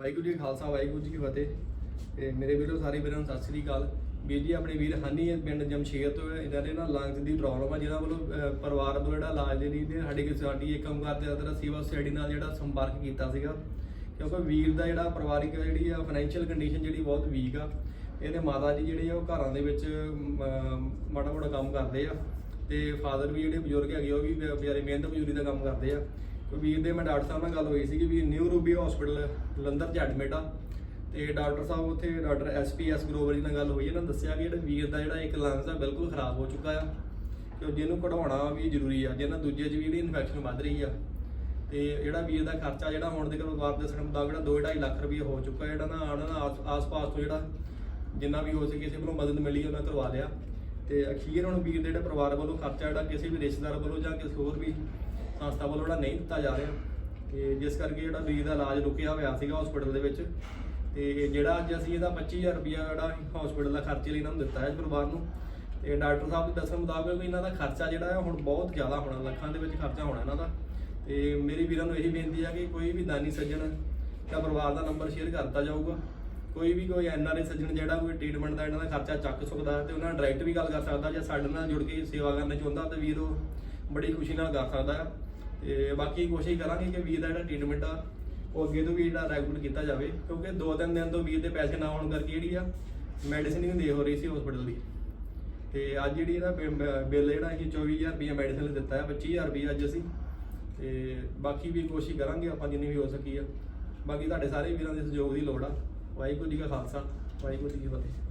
ਵਾਹਿਗੁਰੂ ਜੀ ਖਾਲਸਾ ਵਾਹਿਗੁਰੂ ਜੀ ਕੀ ਫਤਿਹ। ਤੇ ਮੇਰੇ ਵੀਰੋ ਸਾਰੇ ਵੀਰਾਂ ਨੂੰ ਸਤਿ ਸ੍ਰੀ ਅਕਾਲ। ਵੀਰ ਜੀ ਆਪਣੇ ਵੀਰ ਹਨੀ ਹੈ ਪਿੰਡ ਜਮਸ਼ੇਰ ਤੋਂ। ਹੈ। ਇਹਨਾਂ ਦੇ ਨਾ ਲੰਗਸ ਦੀ ਪ੍ਰੋਬਲਮ ਆ ਜਿਹਨਾਂ ਵੱਲੋਂ ਪਰਿਵਾਰ ਵੱਲੋਂ ਜਿਹੜਾ ਇਲਾਜ ਦੇ ਲਈ ਤੇ ਸਾਡੀ ਕਿਸੇ ਸਾਡੀ ਇਹ ਕੰਮ ਕਰਦੇ ਅਦਰ ਸੇਵਾ ਸੋਸਾਇਟੀ ਨਾਲ ਜਿਹੜਾ ਸੰਪਰਕ ਕੀਤਾ ਸੀਗਾ। ਕਿਉਂਕਿ ਵੀਰ ਦਾ ਜਿਹੜਾ ਪਰਿਵਾਰਿਕ ਜਿਹੜੀ ਆ ਫਾਈਨੈਂਸ਼ੀਅਲ ਕੰਡੀਸ਼ਨ ਜਿਹੜੀ ਬਹੁਤ ਵੀਕ ਆ। ਇਹਦੇ ਮਾਤਾ ਜੀ ਜਿਹੜੇ ਆ ਉਹ ਘਰਾਂ ਦੇ ਵਿੱਚ ਅਮ, ਮਾੜਾ ਮੋਟਾ ਕੰਮ ਕਰਦੇ ਆ। ਤੇ ਫਾਦਰ ਵੀ ਜਿਹੜੇ ਬਜ਼ੁਰਗ ਹੈਗੇ ਉਹ ਵੀ ਵਿਚਾਰੇ ਮਿਹਨਤ ਮਜ਼ਦੂਰੀ ਦਾ ਕੰਮ ਕਰਦੇ ਆ। ਵੀਰ ਦੇ ਮੈਂ ਡਾਕਟਰ ਸਾਹਿਬ ਨਾਲ ਗੱਲ ਹੋਈ ਸੀ ਕਿ ਵੀ ਨਿਊ ਰੂਬੀ ਹਸਪੀਟਲ ਜਲੰਧਰ ਚ ਐਡਮਿਟ ਆ। ਤੇ ਡਾਕਟਰ ਸਾਹਿਬ ਉੱਥੇ ਡਾਕਟਰ ਐਸਪੀਐਸ ਗਰੋਵਰ ਜੀ ਨਾਲ ਗੱਲ ਹੋਈ, ਇਹਨਾਂ ਨੇ ਦੱਸਿਆ ਕਿ ਜਿਹੜਾ ਵੀਰ ਦਾ ਜਿਹੜਾ ਇੱਕ ਲੰਗਸ ਆ ਬਿਲਕੁਲ ਖਰਾਬ ਹੋ ਚੁੱਕਾ ਆ ਤੇ ਜਿਹਨੂੰ ਕਢਾਉਣਾ ਵੀ ਜ਼ਰੂਰੀ ਆ ਜਿਹਨਾਂ ਦੂਜੇ ਚ ਵੀ ਜਿਹੜੀ ਇਨਫੈਕਸ਼ਨ ਵੱਧ ਰਹੀ ਆ। ਤੇ ਜਿਹੜਾ ਵੀਰ ਦਾ ਖਰਚਾ ਜਿਹੜਾ ਹੁਣ ਦੇ ਪਰਿਵਾਰ ਦੇ ਸਣ ਮੁਤਾਬਕ ਜਿਹੜਾ 2.5 ਲੱਖ ਰੁਪਏ ਹੋ ਚੁੱਕਾ ਜਿਹੜਾ ਨਾ ਆਉਣ ਵਾਲਾ ਆਸ- ਆਸ-ਪਾਸ ਤੋਂ ਜਿਹੜਾ ਜਿੰਨਾ ਵੀ ਹੋ ਸਕੇ ਕਿਸੇ ਵੱਲੋਂ ਮਦਦ ਮਿਲੀ ਉਹਨਾਂ ਕਰਵਾ ਲਿਆ। ਤੇ ਅਖੀਰ ਹੁਣ ਵੀਰ ਦੇ ਜਿਹੜੇ ਪਰਿਵਾਰ ਵੱਲੋਂ ਖਰਚਾ ਜਿਹੜਾ ਕਿਸੇ ਵੀ ਰਿਸ਼ਤੇਦਾਰ ਵੱਲੋਂ ਜਾਂ ਕਿਸੇ ਹੋਰ ਵੀ ਸੰਸਥਾ ਵੱਲੋਂ ਜਿਹੜਾ ਨਹੀਂ ਦਿੱਤਾ ਜਾ ਰਿਹਾ, ਤੇ ਜਿਸ ਕਰਕੇ ਜਿਹੜਾ ਵੀਰ ਦਾ ਇਲਾਜ ਰੁਕਿਆ ਹੋਇਆ ਸੀਗਾ ਹਸਪੀਟਲ ਦੇ ਵਿੱਚ, ਤੇ ਜਿਹੜਾ ਅੱਜ ਅਸੀਂ ਇਹਦਾ 25000 ਰੁਪਇਆ ਜਿਹੜਾ ਹਸਪੀਟਲ ਦਾ ਖਰਚੇ ਲਈ ਇਹਨਾਂ ਨੂੰ ਦਿੱਤਾ ਹੈ ਪਰਿਵਾਰ ਨੂੰ, ਤੇ ਡਾਕਟਰ ਸਾਹਿਬ ਦੇ ਦੱਸਣ ਮੁਤਾਬਕ ਵੀ ਇਹਨਾਂ ਦਾ ਖਰਚਾ ਜਿਹੜਾ ਹੈ ਹੁਣ ਬਹੁਤ ਜ਼ਿਆਦਾ ਹੋਣਾ, ਲੱਖਾਂ ਦੇ ਵਿੱਚ ਖਰਚਾ ਹੋਣਾ ਇਹਨਾਂ ਦਾ। ਤੇ ਮੇਰੀ ਵੀਰਾਂ ਨੂੰ ਇਹੀ ਬੇਨਤੀ ਹੈ ਕਿ ਕੋਈ ਵੀ ਦਾਨੀ ਸੱਜਣ ਤਾਂ ਪਰਿਵਾਰ ਦਾ ਨੰਬਰ ਸ਼ੇਅਰ ਕਰਤਾ ਜਾਊਗਾ। ਕੋਈ ਵੀ ਕੋਈ ਐਨਆਰਆਈ ਸੱਜਣ ਜਿਹੜਾ ਕੋਈ ਟ੍ਰੀਟਮੈਂਟ ਦਾ ਇਹਨਾਂ ਦਾ ਖਰਚਾ ਚੱਕ ਸਕਦਾ ਹੈ ਤੇ ਉਹਨਾਂ ਨਾਲ ਡਾਇਰੈਕਟ ਵੀ ਗੱਲ ਕਰ ਸਕਦਾ ਜਾਂ ਸਾਡੇ ਨਾਲ ਜੁੜ ਕੇ ਸੇਵਾ ਕਰਨਾ ਚਾਹੁੰਦਾ ਤਾਂ ਵੀਰ ਉਹ ਬੜੀ ਖੁਸ਼ੀ ਨਾਲ ਕਰ ਸਕਦਾ ਹੈ। ਤੇ ਬਾਕੀ ਕੋਸ਼ਿਸ਼ ਕਰਾਂਗੇ ਕਿ ਵੀਰ ਦਾ ਜਿਹੜਾ ਟ੍ਰੀਟਮੈਂਟ ਆ, ਉਹ ਅੱਗੇ ਤੋਂ ਵੀ ਜਿਹੜਾ ਰੈਗੂਲਰ ਕੀਤਾ ਜਾਵੇ, ਕਿਉਂਕਿ ਦੋ ਤਿੰਨ ਦਿਨ ਤੋਂ ਵੀਰ ਦੇ ਪੈਸੇ ਨਾ ਆਉਣ ਕਰਕੇ ਜਿਹੜੀ ਆ ਮੈਡੀਸਿਨ ਹੀ ਨਹੀਂ ਦੇ ਹੋ ਰਹੀ ਸੀ ਹਸਪੀਟਲ ਦੀ। ਤੇ ਅੱਜ ਜਿਹੜੀ ਇਹਦਾ ਬਿੱਲ ਜਿਹੜਾ ਅਸੀਂ 24000 ਰੁਪਏ ਮੈਡੀਸਿਨ ਲਈ ਦਿੱਤਾ ਹੈ 25000 ਰੁਪਏ ਅੱਜ ਅਸੀਂ। ਤੇ ਬਾਕੀ ਵੀ ਕੋਸ਼ਿਸ਼ ਕਰਾਂਗੇ ਆਪਾਂ ਜਿੰਨੀ ਵੀ ਹੋ ਸਕੀ ਆ। ਬਾਕੀ ਤੁਹਾਡੇ ਸਾਰੇ ਵੀਰਾਂ ਦੇ ਸਹਿਯੋਗ ਦੀ ਲੋੜ ਆ। ਵਾਹਿਗੁਰੂ ਜੀ ਕਾ ਖਾਲਸਾ, ਵਾਹਿਗੁਰੂ ਜੀ ਕੀ ਫਤਿਹ।